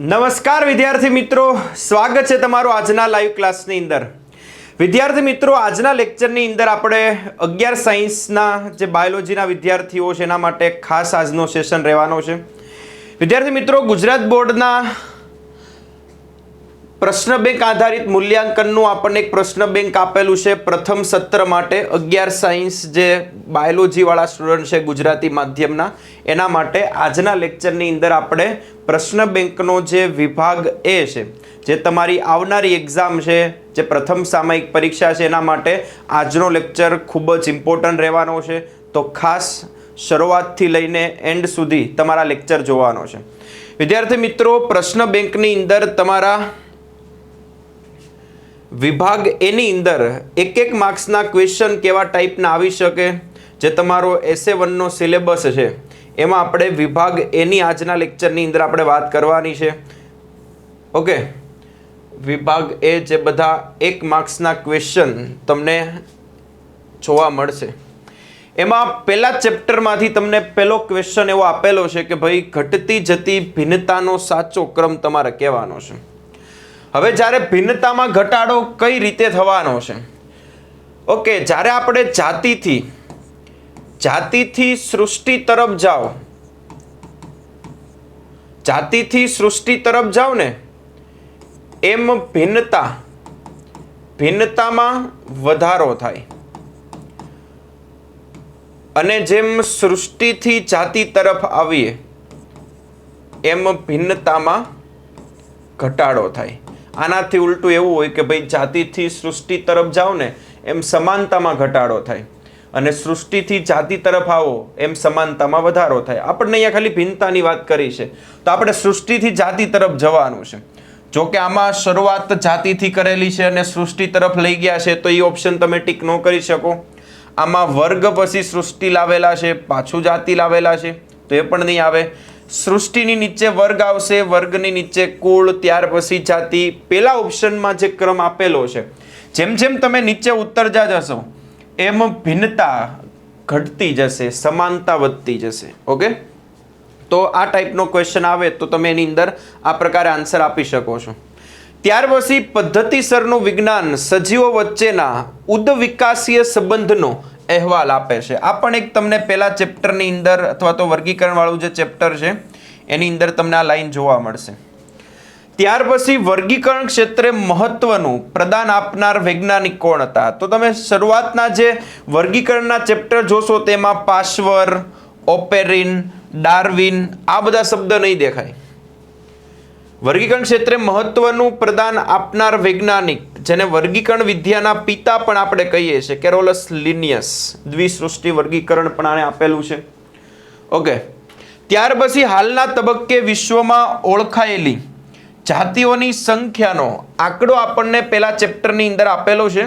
નમસ્કાર વિદ્યાર્થી મિત્રો. સ્વાગત છે તમારું આજના લાઈવ ક્લાસની અંદર. વિદ્યાર્થી મિત્રો, આજના લેક્ચરની અંદર આપણે અગિયાર સાયન્સના જે બાયોલોજીના વિદ્યાર્થીઓ છે, એના માટે ખાસ આજનો સેશન રહેવાનો છે. વિદ્યાર્થી મિત્રો, ગુજરાત બોર્ડના પ્રશ્ન બેંક આધારિત મૂલ્યાંકનનું આપણને એક પ્રશ્ન બેંક આપેલું છે. પ્રથમ સત્ર માટે અગિયાર સાયન્સ જે બાયોલોજીવાળા સ્ટુડન્ટ છે ગુજરાતી માધ્યમના, એના માટે આજના લેક્ચરની અંદર આપણે પ્રશ્ન બેંકનો જે વિભાગ એ છે, જે તમારી આવનારી એક્ઝામ છે, જે પ્રથમ સામયિક પરીક્ષા છે, એના માટે આજનો લેક્ચર ખૂબ જ ઇમ્પોર્ટન્ટ રહેવાનો છે. તો ખાસ શરૂઆતથી લઈને એન્ડ સુધી તમારા લેક્ચર જોવાનો છે. વિદ્યાર્થી મિત્રો, પ્રશ્ન બેંકની અંદર તમારા વિભાગ એની અંદર એક એક માર્ક્સના ક્વેશ્ચન કેવા ટાઈપના આવી શકે? જે તમારો એસે વનનો સિલેબસ છે. એમાં આપણે વિભાગ એની આજના લેક્ચરની અંદર આપણે વાત કરવાની છે. ઓકે વિભાગ એ જે બધા એક માર્ક્સના ક્વેશ્ચન તમને જોવા મળશે. એમાં પહેલા ચેપ્ટરમાંથી તમને પહેલો ક્વેશ્ચન એવો આપેલો છે કે ભાઈ ઘટતી જતી ભિન્નતાનો સાચો ક્રમ તમારે કહેવાનો છે. હવે જ્યારે ભિન્નતામાં ઘટાડો કઈ રીતે થવાનો છે? ઓકે, જ્યારે આપણે જાતિથી જાતિથી સૃષ્ટિ તરફ જાઓ, જાતિથી સૃષ્ટિ તરફ જાઓ ને, એમ ભિન્નતા, ભિન્નતામાં વધારો થાય. અને જેમ સૃષ્ટિથી જાતિ તરફ આવીએ, એમ ભિન્નતામાં ઘટાડો થાય. આનાથી ઉલટું એવું હોય કે ભાઈ જાતિથી સૃષ્ટિ તરફ જાઓ ને, એમ સમાનતામાં ઘટાડો થાય. અને સૃષ્ટિથી જાતિ તરફ આવો, એમ સમાનતામાં વધારો થાય. આપણને અહીંયા ખાલી ભિન્નતાની વાત કરી છે. તો આપણે સૃષ્ટિથી જાતિ તરફ જવાનું છે. જો કે આમાં શરૂઆત જાતિથી કરેલી છે અને સૃષ્ટિ તરફ લઈ ગયા છે, તો એ ઓપ્શન તમે ટીક ન કરી શકો. આમાં વર્ગ પછી સૃષ્ટિ લાવેલા છે, પાછું જાતિ લાવેલા છે, તો એ પણ નહીં આવે. સૃષ્ટિની નીચે વર્ગ આવશે, વર્ગની નીચે કુળ, ત્યાર પછી જાતિ. પેલા ઓપ્શનમાં જે ક્રમ આપેલો છે, જેમ જેમ તમે નીચે ઉતરતા જશો, એમ ભિન્નતા ઘટતી જશે, સમાનતા વધતી જશે. ઓકે તો આ ટાઈપનો ક્વેશ્ચન આવે તો તમે એની અંદર આ પ્રકારે આન્સર આપી શકો છો. ત્યાર પછી પદ્ધતિસરનું વિજ્ઞાન સજીવો વચ્ચેના ઉદ્વિકાસીય સંબંધનો અહેવાલ આપે છે. આ પણ એક તમને પહેલા ચેપ્ટરની અંદર અથવા તો વર્ગીકરણ વાળું જે ચેપ્ટર છે, એની અંદર તમને આ લાઈન જોવા મળશે. ત્યાર પછી વર્ગીકરણ ક્ષેત્રે મહત્વનું પ્રદાન આપનાર વૈજ્ઞાનિક કોણ હતા? તો તમે શરૂઆતના જે વર્ગીકરણના ચેપ્ટર જોશો તેમાં પાશ્વર, ઓપેરિન, ડાર્વિન, આ બધા શબ્દ નહીં દેખાય. વર્ગીકરણ ક્ષેત્રે મહત્વનું પ્રદાન આપનાર વૈજ્ઞાનિક જેને વર્ગીકરણ વિદ્યાના પિતા પણ આપણે કહીએ છીએ કેરોલસ લિનિયસ દ્વિસૃષ્ટિ વર્ગીકરણ પણ આને આપેલું છે. ઓકે ત્યાર પછી હાલના તબક્કે વિશ્વમાં ઓળખાયેલી જાતિઓની સંખ્યાનો આંકડો આપણને પેલા ચેપ્ટરની અંદર આપેલો છે.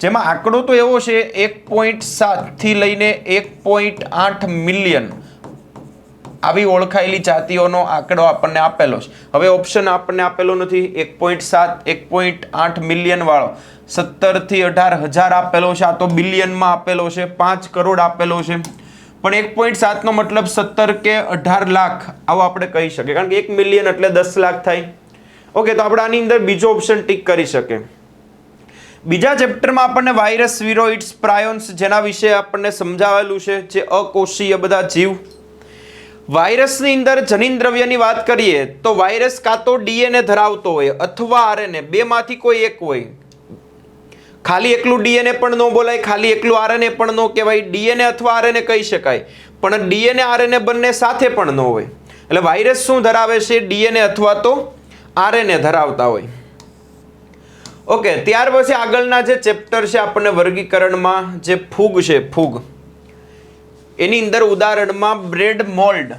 જેમાં આંકડો તો એવો છે, એક પોઈન્ટ સાતથી લઈને એક પોઈન્ટ આઠ મિલિયન આવી ઓળખાયેલી જાતિઓનો આંકડો આપણને આપેલો છે. હવે ઓપ્શન આપણને આપેલો નથી. એક પોઈન્ટ સાત, એક પોઈન્ટ આઠ મિલિયન વાળો. સત્તરથી અઢાર હજાર આપેલો છે. આ તો બિલિયનમાં આપેલો છે. પાંચ કરોડ આપેલો છે. પણ એક પોઈન્ટ સાતનો મતલબ સત્તર કે અઢાર લાખ. આવો આપણે કહી શકીએ. કારણ કે એક મિલિયન એટલે દસ લાખ થાય. ઓકે તો આપણે આની અંદર બીજો ઓપ્શન ટીક કરી શકીએ. બીજા ચેપ્ટરમાં આપણને વાયરસ વિરોઇડ્સ પ્રાયોન્સ જેના વિશે આપણને સમજાવેલું છે. જે અકોષીય બધા જીવ વાયરસની અંદર જનીન દ્રવ્યની વાત કરીએ તો વાયરસ કાં તો ડીએનએ ધરાવતો હોય અથવા આરએનએ, બેમાંથી કોઈ એક હોય. ખાલી એકલું ડીએનએ પણ ન બોલાય, ખાલી એકલું આરએનએ પણ ન કહેવાય. ડીએનએ અથવા આરએનએ કહી શકાય, પણ ડીએનએ, આરએનએ બંને સાથે પણ ન હોય. એટલે વાયરસ શું ધરાવે છે? ડીએનએ અથવા તો આરએનએ ધરાવતા હોય. ઓકે, ત્યાર પછી આગળના જે ચેપ્ટર છે, આપણને વર્ગીકરણમાં જે ફૂગ છે, ફૂગ. એની અંદર ઉદાહરણમાં બ્રેડ મોલ્ડ.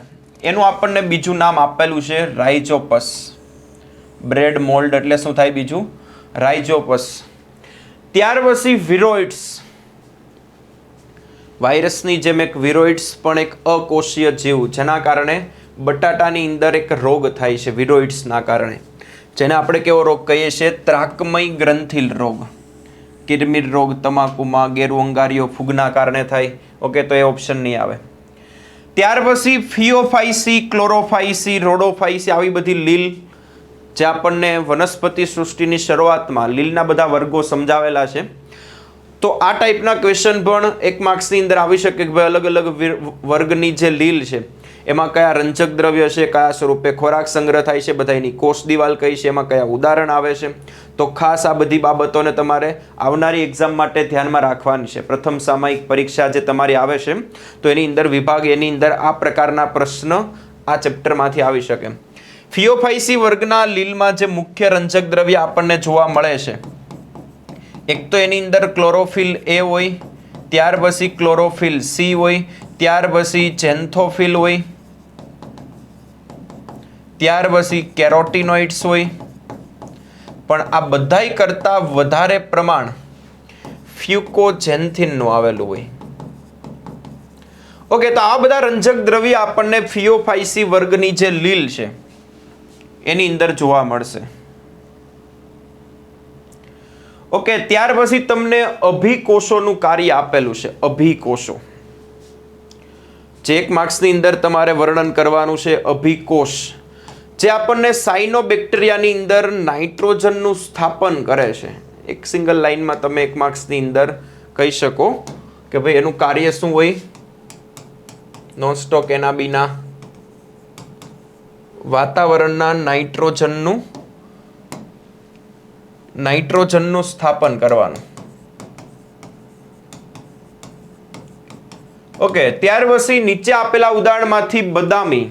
એનું આપણને બીજું નામ આપેલું છે રાઇઝોપસ બ્રેડ મોલ્ડ એટલે શું થાય બીજું? રાઇઝોપસ ત્યાર પછી વિરોઇડ્સ. વાયરસની જેમ એક વિરોઇડ્સ પણ એક અકોષીય જીવ, જેના કારણે બટાટાની અંદર એક રોગ થાય છે, વિરોઇડ્સના કારણે. જેને આપણે કેવો રોગ કહીએ છીએ? ત્રાકમય ગ્રંથિલ રોગ. કિરમિર રોગ, તમાકુમાં ગેરુ અંગારીઓ ફૂગના કારણે થાય ઓકે, તો એ ઓપ્શન નહીં આવે. ત્યાર પછી ફિયોફાઇસી ક્લોરોફાઇસી, રોડોફાઇસી આવી બધી લીલ, જે આપણને વનસ્પતિ સૃષ્ટિની શરૂઆતમાં લીલના બધા વર્ગો સમજાવેલા છે. તો આ ટાઈપના ક્વેશ્ચન પણ એક માર્ક્સની અંદર આવી શકે કે ભાઈ અલગ અલગ વર્ગની જે લીલ છે એમાં કયા રંજક દ્રવ્ય છે, કયા સ્વરૂપે ખોરાક સંગ્રહ થાય છે બધાની કોષ દિવાલ કઈ છે, એમાં કયા ઉદાહરણ આવે છે. તો ખાસ આ બધી બાબતોને તમારે આવનારી એક્ઝામ માટે ધ્યાનમાં રાખવાની છે. પ્રથમ સામાયિક પરીક્ષા જે તમારી આવે છે, તો એની અંદર વિભાગ, એની અંદર આ પ્રકારના પ્રશ્ન આ ચેપ્ટરમાંથી આવી શકે. ફિયોફાઇસી વર્ગના લીલમાં જે મુખ્ય રંજક દ્રવ્ય આપણને જોવા મળે છે, એક તો એની અંદર ક્લોરોફિલ એ હોય, ત્યાર પછી ક્લોરોફિલ સી હોય ત્યાર પછી જેન્થોફિલ હોય, ત્યાર પછી કેરોટીનોઇડ્સ હોય. પણ આ બધાય કરતાં વધારે પ્રમાણ ફ્યુકોજેન્થિનનું આવેલું હોય. ઓકે, તો આ બધા રંજક દ્રવ્ય આપણને ફિયોફાઇસી વર્ગની જે લીલ છે, એની અંદર જોવા મળશે. ઓકે, ત્યાર પછી તમને અભિકોષોનું કાર્ય આપેલું છે, અભિકોષો. એક માર્ક્સની અંદર તમારે વર્ણન કરવાનું છે અભિકોષ. જે આપણને સાઇનોબેક્ટેરિયાની અંદર નાઇટ્રોજનનું સ્થાપન કરે છે. એક સિંગલ લાઇનમાં તમે એક માર્ક્સની અંદર કહી શકો કે ભાઈ એનું કાર્ય શું હોય? નોનસ્ટોક એના બીના વાતાવરણના નાઇટ્રોજનનું નાઇટ્રોજનનું સ્થાપન કરવાનું. ઓકે ત્યાર પછી નીચે આપેલા ઉદાહરણમાંથી બદામી.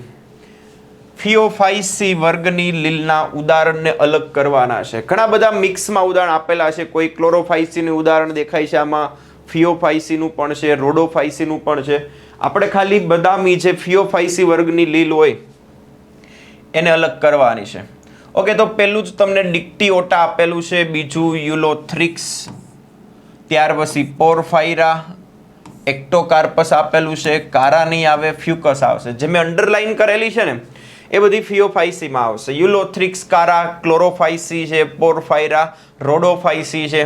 ફિયોફાઈસી વર્ગની લીલના ઉદાહરણને અલગ કરવાના છે. ઘણા બધા મિક્સમાં ઉદાહરણ આપેલા છે. કોઈ ક્લોરોફાઇસીનું ઉદાહરણ દેખાય છે આમાં. ફિયોફાઇસીનું પણ છે, રોડોફાઇસીનું પણ છે. આપણે ખાલી બદામી જે ફિયોફાઇસી વર્ગની લીલ હોય, એને અલગ કરવાની છે. ઓકે તો પહેલું જ તમને ડિક્ટીઓટા આપેલું છે. બીજું યુલોથ્રિક્સ, ત્યાર પછી પોરફાયરા એક્ટોકાર્પસ આપેલું છે, કારા નહીં આવે, ફ્યુકસ આવશે. જે મેં અંડરલાઈન કરેલી છે ને, એ બધી ફિયોફાઇસીમાં આવશે. યુલોથ્રિક્સ કારા, ક્લોરોફાઇસી છે, પોરફાયરા, રોડોફાઇસી છે.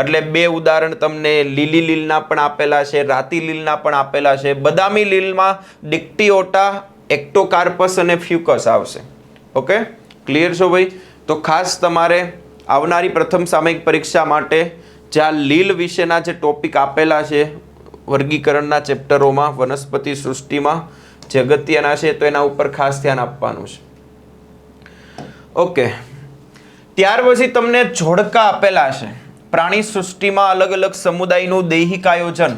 એટલે બે ઉદાહરણ તમને લીલી લીલના પણ આપેલા છે, રાતી લીલના પણ આપેલા છે. બદામી લીલમાં ડિક્ટીઓટા એક્ટોકાર્પસ અને ફ્યુકસ આવશે. ઓકે? ક્લિયર છો ભાઈ? તો ખાસ તમારે આવનારી પ્રથમ સામયિક પરીક્ષા માટે જે આ લીલ વિશેના જે ટોપિક આપેલા છે વર્ગીકરણના ચેપ્ટરોમાં વનસ્પતિ સૃષ્ટિમાં જે અગત્યના છે તો એના ઉપર ખાસ ધ્યાન આપવાનું છે. ઓકે. ત્યાર પછી તમને જોડકા આપેલા છે. પ્રાણી સૃષ્ટિમાં અલગ અલગ સમુદાયનું દૈહિક આયોજન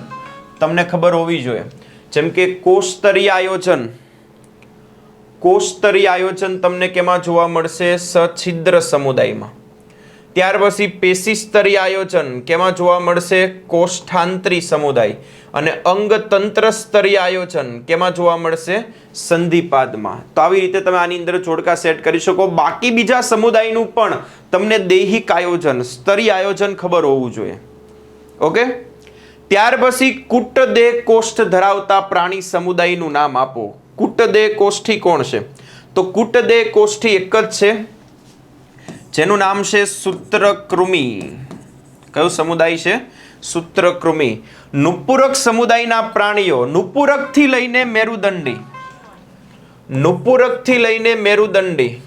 તમને ખબર હોવી જોઈએ. જેમ કે કોષસ્તરીય આયોજન. કોષસ્તરીય આયોજન તમને કેમાં જોવા મળશે? સછિદ્ર સમુદાયમાં. ત્યાર પછી પેશી સ્તરીય આયોજન, કેમાં જોવા મળશે કોષ્ઠાંતરી સમુદાય અને અંગતંત્ર સ્તરીય આયોજન, કેમાં જોવા મળશે સંધિપાદમાં. તો આવી રીતે તમે આની અંદર જોડકા સેટ કરી શકો. બાકી બીજા સમુદાયનું પણ તમને દૈહિક આયોજન સ્તરીય આયોજન ખબર હોવું જોઈએ. ઓકે? ત્યાર પછી કુટદેહ કોષ્ઠ ધરાવતા પ્રાણી સમુદાયનું નામ આપો. કુટદેહ કોષ્ઠી કોણ છે? તો કુટદેહ કોષ્ઠી એક જ છે. જેનું નામ છે સૂત્રકૃમિ. કયું સમુદાય છે? સૂત્રકૃમિ. નુપુરક સમુદાયના પ્રાણીઓ. નુપુરકથી લઈને મેરુદંડી. નુપુરકથી લઈને મેરુદંડી.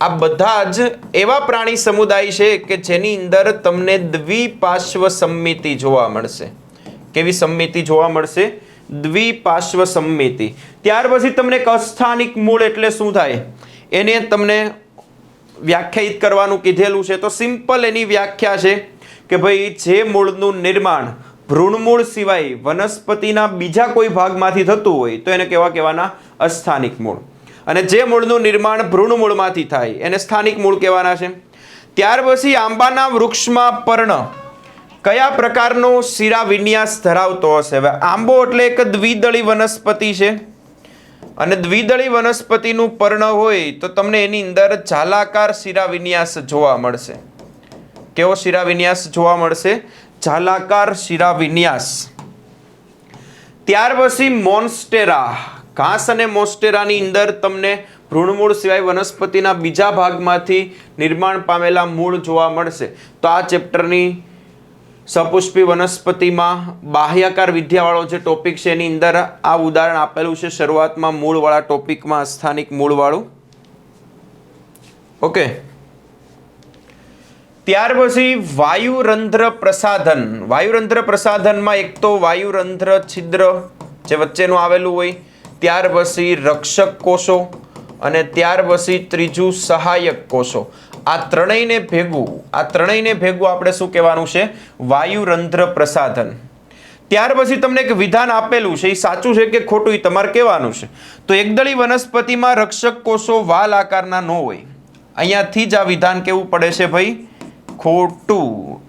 આ બધા જ એવા પ્રાણી સમુદાય છે કે જેની અંદર તમને દ્વિપાર્શ્વ સંમિતિ જોવા મળશે. કેવી સંમિતિ જોવા મળશે? દ્વિપાર્શ્વ સંમિતિ. ત્યાર પછી તમને એક અસ્થાનિક મૂળ એટલે શું થાય? એને તમને વ્યાખ્યાયિત કરવાનું કીધેલું છે. તો સિમ્પલ એની વ્યાખ્યા છે કે ભાઈ, જે મૂળનું નિર્માણ ભ્રૂણમૂળ સિવાય વનસ્પતિના બીજા કોઈ ભાગમાંથી થતું હોય, તો એને કેવા કહેવાના? અસ્થાનિક મૂળ. અને જે મૂળનું નિર્માણ ભ્રૂણમૂળમાંથી થાય, એને સ્થાનિક મૂળ કહેવાના છે. ત્યાર પછી આંબાના વૃક્ષમાં પર્ણ. કયા પ્રકારનો શિરા વિન્યાસ ધરાવતો હશે? હવે આંબો એટલે એક દ્વિદળી વનસ્પતિ છે. અને દ્વિદળી વનસ્પતિનું પર્ણ હોય તો તમને એની અંદર ઝાલાકાર શિરા વિન્યાસ જોવા મળશે. કેવો શિરા વિન્યાસ જોવા મળશે? ઝાલાકાર શિરા વિન્યાસ ત્યાર પછી મોન્સ્ટેરા. ઘાસ અને મોન્સ્ટેરાની અંદર તમને ભૃણમૂળ સિવાય વનસ્પતિના બીજા ભાગમાંથી નિર્માણ પામેલા મૂળ જોવા મળશે. તો આ ચેપ્ટરની સપુષ્પી વનસ્પતિમાં બાહ્યાકાર વિદ્યાવાળો જે ટોપિક છે એની અંદર આ ઉદાહરણ આપેલું છે. શરૂઆતમાં મૂળવાળા ટોપિકમાં સ્થાનિક મૂળવાળું. ઓકે ત્યાર પછી વાયુરંધ્ર પ્રસાધન. વાયુરંધ્ર પ્રસાધનમાં એક તો વાયુરંધ્ર છિદ્ર જે વચ્ચેનું આવેલું હોય, ત્યાર પછી રક્ષક કોષો અને ત્યાર પછી ત્રીજું સહાયક કોષો. આ ત્રણેયને ભેગું, આ ત્રણેયને ભેગું આપણે શું કહેવાનું છે? વાયુરંધ્ર પ્રસાધન. ત્યાર પછી તમને એક વિધાન આપેલું છે, એ સાચું છે કે ખોટું એ તમારે કહેવાનું છે? તો એકદળી વનસ્પતિમાં રક્ષક કોષો વાલ આકારના ન હોય. અહીંયાથી જ આ વિધાન કેવું પડે છે ભાઈ? ખોટું.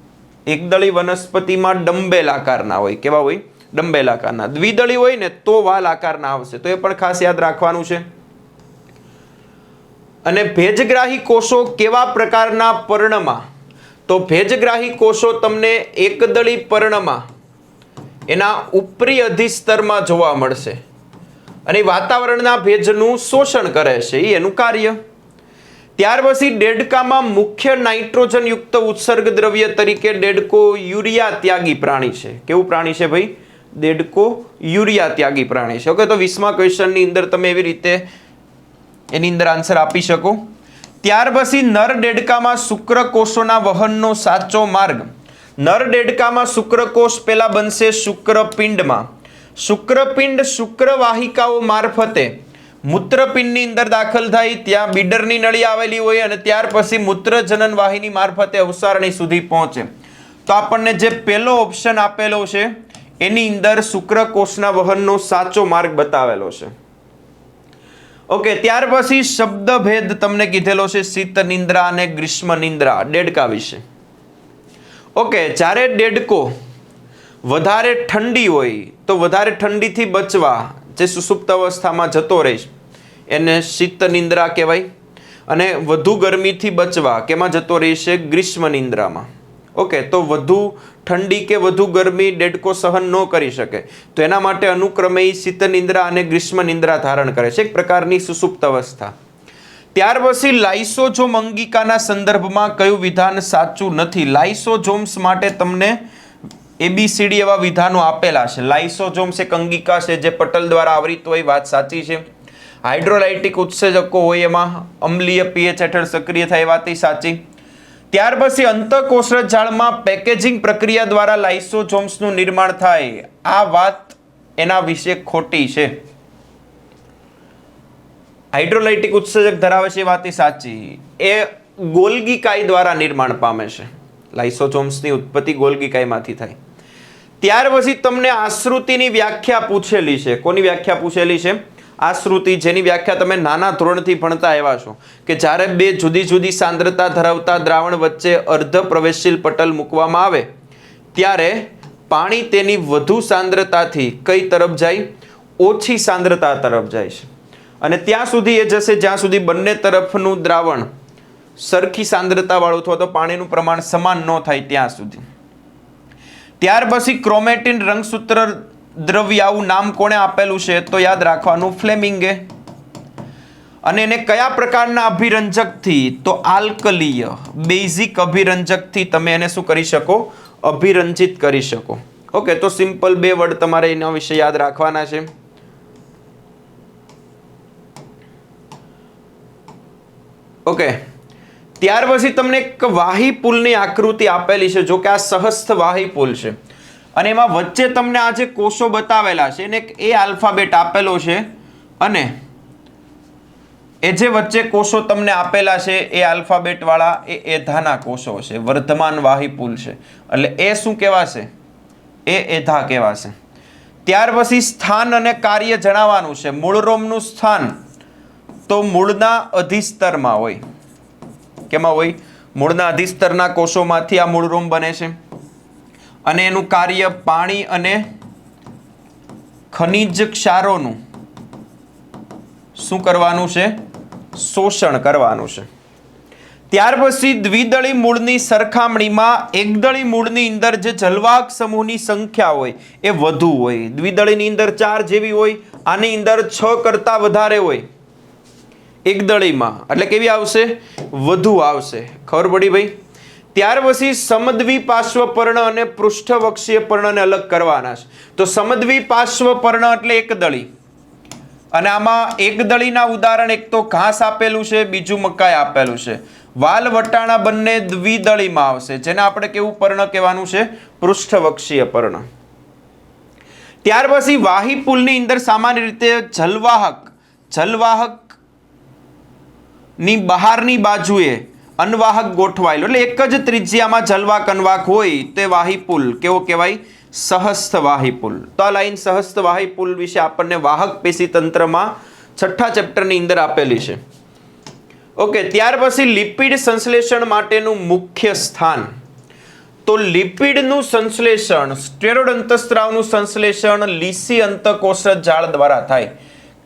એકદળી વનસ્પતિમાં ડંબેલ આકારના હોય. કેવા હોય? ડંબેલ આકારના. દ્વિદળી હોય ને તો વાલ આકારના આવશે. તો એ પણ ખાસ યાદ રાખવાનું છે. અને ભેજગ્રાહી કોષો કેવા પ્રકારના પર્ણમાં? તો ભેજગ્રાહી કોષો તમને એકદળી પર્ણમાં એના ઉપરી અધિસ્તરમાં જોવા મળશે. અને વાતાવરણના ભેજનું શોષણ કરે છે એ એનું કાર્ય. ત્યાર પછી ડેડકામાં મુખ્ય નાઇટ્રોજન યુક્ત ઉત્સર્ગ દ્રવ્ય તરીકે ડેડકો યુરિયા ત્યાગી પ્રાણી છે. કેવું પ્રાણી છે ભાઈ? ડેડકો યુરિયા ત્યાગી પ્રાણી છે. ઓકે, તો વીસમા ક્વેશ્ચનની અંદર તમે એવી રીતે એની અંદર આન્સર આપી શકો? ત્યાર પછી નર ડેડકામાં શુક્રકોષોના વહનનો સાચો માર્ગ. નર ડેડકામાં શુક્રકોષ પહેલા બનશે શુક્રપિંડમાં. શુક્રપિંડ શુક્રવાહિકાઓ મારફતે મૂત્રપિંડની અંદર દાખલ થાય, ત્યાં બીડરની નળી આવેલી હોય અને ત્યાર પછી મૂત્રજનન વાહિની મારફતે અવસારણી સુધી પહોંચે. તો આપણને જે પહેલો ઓપ્શન આપેલો છે, એની અંદર શુક્રકોષના વહનનો સાચો માર્ગ બતાવેલો છે. ઓકે, ત્યાર પછી શબ્દભેદ તમને કીધેલો છે શીત નિંદ્રા અને ગ્રીષ્મ નિંદ્રા, ડેડકા વિશે. ઓકે, જ્યારે ડેડકો વધારે ઠંડી હોય, તો વધારે ઠંડીથી બચવા જે સુસુપ્ત અવસ્થામાં જતો રહીશ એને શીત નિંદ્રા કહેવાય. અને વધુ ગરમીથી બચવા કેમાં જતો રહેશે ગ્રીષ્મ નિંદ્રામાં. ઓકે, તો વધુ ઠંડી કે વધુ ગરમી ડેડકો સહન ન કરી શકે. તો એના માટે અનુક્રમે શીત નિંદ્રા અને ગ્રીષ્મ નિંદ્રા ધારણ કરે છે. એક પ્રકારની સુસુપ્ત અવસ્થા. ત્યાર પછી લાઇસોજોમ અંગિકાના સંદર્ભમાં કયું વિધાન સાચું નથી? લાઇસોજોમ્સ માટે તમને એબીસીડી એવા વિધાનો આપેલા છે. લાઇસોજોમ્સ એક અંગિકા છે જે પટલ દ્વારા આવરિત હોય વાત સાચી છે. હાઇડ્રોલાઇટિક ઉત્સેજકો હોય એમાં અમ્લીય પીએચ હેઠળ સક્રિય થાય વાત સાચી. ત્યાર પછી અંતઃકોષરસ જાળમાં પેકેજિંગ પ્રક્રિયા દ્વારા લાઇસોજોમ્સનું નિર્માણ થાય. આ વાત એના વિશે ખોટી છે. હાઇડ્રોલાઇટિક ઉત્સર્જક ધરાવે છે વાત સાચી. એ ગોલગીકાઈ દ્વારા નિર્માણ પામે છે. લાઇસોજોમ્સની ઉત્પત્તિ ગોલગીકાઈમાંથી થાય. ત્યાર પછી તમને આશ્રુતિની વ્યાખ્યા પૂછેલી છે. કોની વ્યાખ્યા પૂછેલી છે? આશ્રુતિ જેની વ્યાખ્યા તમે નાના ધોરણથી ભણતા આવ્યા છો, કે જ્યારે બે જુદી જુદી સાંદ્રતા ધરાવતા દ્રાવણ વચ્ચે અર્ધ પ્રવેશશીલ પટલ મૂકવામાં આવે, ત્યારે પાણી તેની વધુ સાંદ્રતાથી કઈ તરફ જાય? ઓછી સાંદ્રતા તરફ જાય છે. અને ત્યાં સુધી એ જશે, જ્યાં સુધી બંને તરફનું દ્રાવણ સરખી સાંદ્રતાવાળું અથવા તો પાણીનું પ્રમાણ સમાન ન થાય ત્યાં સુધી. ત્યાર પછી ક્રોમેટિન રંગસૂત્ર દ્રવ્ય આવું નામ કોણે આપેલું છે તો યાદ રાખવાનું, ફ્લેમિંગે. અને એને કયા પ્રકારના અભિરંજકથી? તો આલ્કલીય, બેઝિક અભિરંજકથી તમે એને શું કરી શકો? અભિરંજિત કરી શકો. ઓકે, તો સિમ્પલ બે વર્ડ તમારે એના વિશે યાદ રાખવાના છે. ઓકે, ત્યાર પછી તમને એક વાહી પુલની આકૃતિ આપેલી છે, જો કે આ સહસ્થ વાહી પુલ છે. અને એમાં વચ્ચે તમને આ જે કોષો બતાવેલા છે, એને એ આલ્ફાબેટ આપેલો છે અને એ જે વચ્ચે કોષો તમને આપેલા છે, એ આલ્ફાબેટવાળા એ એધાના કોષો છે, વર્ધમાન વાહી પુલ છે. એટલે એ શું કહેવાશે? એ એધા કહેવાશે. ત્યાર પછી સ્થાન અને કાર્ય જણાવવાનું છે. મૂળરોમનું સ્થાન તો મૂળના અધિસ્તરમાં હોય. કેમાં હોય? મૂળના અધિસ્તરના કોષોમાંથી આ મૂળરોમ બને છે. અને એનું કાર્ય પાણી અને ખનિજ ક્ષારોનું શું કરવાનું છે? શોષણ કરવાનું છે. ત્યાર પછી દ્વિદળી મૂળની સરખામણીમાં એકદળી મૂળની અંદર જે જલવાક સમૂહની સંખ્યા હોય એ વધુ હોય. દ્વિદળીની અંદર ચાર જેવી હોય, આની અંદર છ કરતાં વધારે હોય. એકદળીમાં. એટલે કેવી આવશે? વધુ આવશે. ખબર પડી ભાઈ? ત્યાર પછી સમદ્વી પાર્શ્વપર્ણ અને પૃષ્ઠવક્ષીય પર્ણને અલગ કરવાના છે. તો સમદ્વી પાર્શ્વપર્ણ એટલે એકદળી અને આમાં એક દળીના ઉદાહરણ, એક તો ઘાસ આપેલું છે, બીજું મકાઈ આપેલું છે. વાલ વટાણા બંને દ્વિદળીમાં આવશે, જેને આપણે કેવું પર્ણ કહેવાનું છે? પૃષ્ઠવક્ષીય પર્ણ ત્યાર પછી વાહી પુલની અંદર સામાન્ય રીતે જલવાહક જલવાહકની બહારની બાજુએ અનવાહક ગોઠવાયેલો એટલે એક જ ત્રિજ્યામાં જલવાક અનવાક હોય તે વાહી પુલ કેવો કહેવાય? સહસ્ત વાહી પુલ તો આ લાઈન સહસ્થ વાહી પુલ વિશે આપણને વાહક પેશી તંત્રમાં છઠ્ઠા ચેપ્ટરની અંદર આપેલી છે. ઓકે, ત્યાર પછી લિપિડ સંશ્લેષણ માટેનું મુખ્ય સ્થાન. તો લિપિડનું સંશ્લેષણ સ્ટેરોડ અંતસ્ત્રાવનું સંશ્લેષણ, લીસી અંતકોષ જાળ દ્વારા થાય.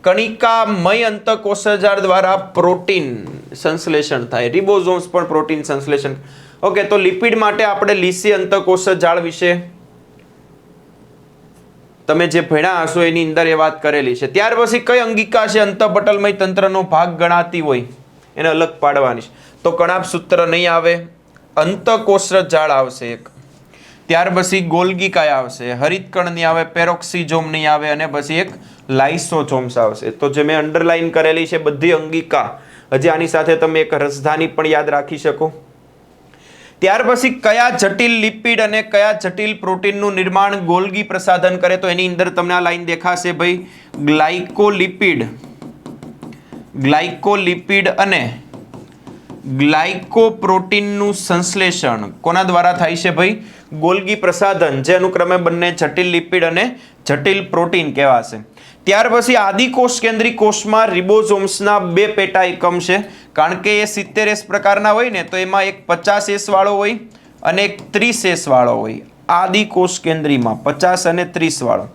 કણિકામય અંતકોષ જાળ દ્વારા પ્રોટીન. સંશ્લેષણ થાય. રિબોઝોમ્સ પણ પ્રોટીન સંશ્લેષણ. ઓકે, તો લિપિડ માટે આપણે લીસી અંતકોષ જાળ વિશે તમે જે ભણ્યા હશો એની અંદર એ વાત કરેલી છે. ત્યાર પછી કઈ અંગિકા છે? અંતપટલમય તંત્રનો ભાગ ગણાતી હોય. એને અલગ પાડવાની છે. તો કણાપ સૂત્ર નહીં આવે. અંતકોષ જાળ આવશે એક. ત્યાર પછી ગોલગીકાય આવશે. હરિતકણ નહીં આવે, પેરોક્સિજોમ નહીં આવે અને પછી એક લાઇસોજોમ્સ આવશે. તો જે મેં અંડરલાઇન કરેલી છે બધી અંગિકા હજી આની સાથે તમે એક રસધાની પણ યાદ રાખી શકો. ત્યાર પછી કયા જટિલ લિપિડ અને કયા જટિલ પ્રોટીનનું નિર્માણ ગોલગી પ્રસાધન કરે તો એની અંદર તમને આ લાઈન દેખાશે ભાઈ. ગ્લાયકોલિપિડ. ગ્લાયકોલિપિડ અને ગ્લાયકોપ્રોટીનનું સંશ્લેષણ કોના દ્વારા થાય છે ભાઈ? ગોલગી પ્રસાધન જે અનુક્રમે બંને જટિલ લિપિડ અને જટિલ પ્રોટીન કહેવાશે. ત્યાર પછી આદિકોષ કેન્દ્રી કોષમાં રિબોઝોમ્સના બે પેટા એકમ છે. કારણ કે એ સિત્તેર એસ પ્રકારના હોય ને, તો એમાં એક પચાસ એસવાળો હોય અને એક ત્રીસ એસવાળો હોય. આદિકોષ કેન્દ્રીમાં પચાસ અને ત્રીસવાળો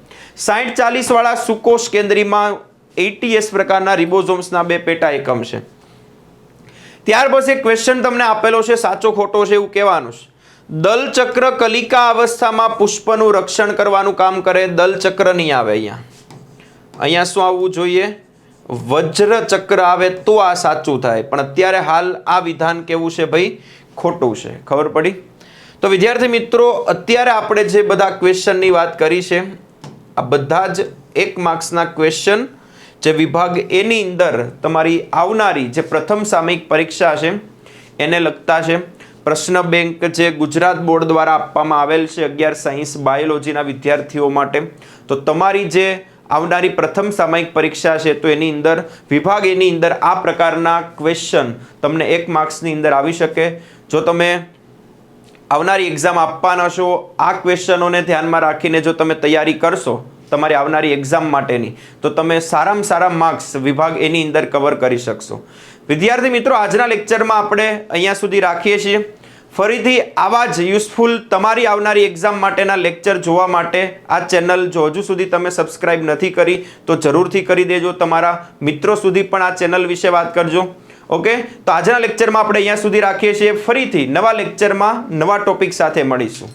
સાઠ ચાલીસવાળા સુકોષ કેન્દ્રીમાં એટી એસ પ્રકારના રિબોઝોમ્સના બે પેટા એકમ છે. ત્યાર પછી ક્વેશ્ચન તમને આપેલો છે, સાચો ખોટો છે એવું કહેવાનું છે. દલચક્ર કલિકા અવસ્થામાં પુષ્પનું રક્ષણ કરવાનું કામ કરે, દલચક્ર નહીં આવે અહીંયા. અહીંયા શું આવવું જોઈએ? વજ્ર ચક્ર આવે તો આ સાચું થાય. પણ અત્યારે હાલ આ વિધાન કેવું છે ભાઈ? ખોટું છે. ખબર પડી? તો વિદ્યાર્થી મિત્રો, અત્યારે આપણે જે બધા ક્વેશ્ચનની વાત કરી છે, આ બધા જ એક માર્ક્સના ક્વેશ્ચન જે વિભાગ એની અંદર તમારી આવનારી જે પ્રથમ સામયિક પરીક્ષા છે, એને લગતા છે, પ્રશ્ન બેંક જે ગુજરાત બોર્ડ દ્વારા આપવામાં આવેલ છે, અગિયાર સાયન્સ બાયોલોજીના વિદ્યાર્થીઓ માટે. તો તમારી જે આવનારી પ્રથમ સામયિક પરીક્ષા છે, તો એની અંદર, વિભાગ એની અંદર આ પ્રકારના ક્વેશ્ચન તમને એક માર્ક્સની અંદર આવી શકે. જો તમે આવનારી એક્ઝામ આપવાના છો, આ ક્વેશ્ચનોને ધ્યાનમાં રાખીને જો તમે તૈયારી કરશો તમારી આવનારી એક્ઝામ માટેની. તો તમે સારામાં સારા માર્ક્સ વિભાગ એની અંદર કવર કરી શકશો. વિદ્યાર્થી મિત્રો, આજના લેક્ચરમાં આપણે અહીંયા સુધી રાખીએ છીએ. ફરીથી આવા જ યુઝફુલ તમારી આવનારી એક્ઝામ માટેના લેક્ચર જોવા માટે આ ચેનલ જો હજુ સુધી તમે સબસ્ક્રાઇબ નથી કરી, તો જરૂરથી કરી દેજો. તમારા મિત્રો સુધી પણ આ ચેનલ વિશે વાત કરજો. ઓકે તો આજના લેક્ચરમાં આપણે અહીંયા સુધી રાખીએ છીએ. ફરીથી નવા લેક્ચરમાં નવા ટોપિક સાથે મળીશું.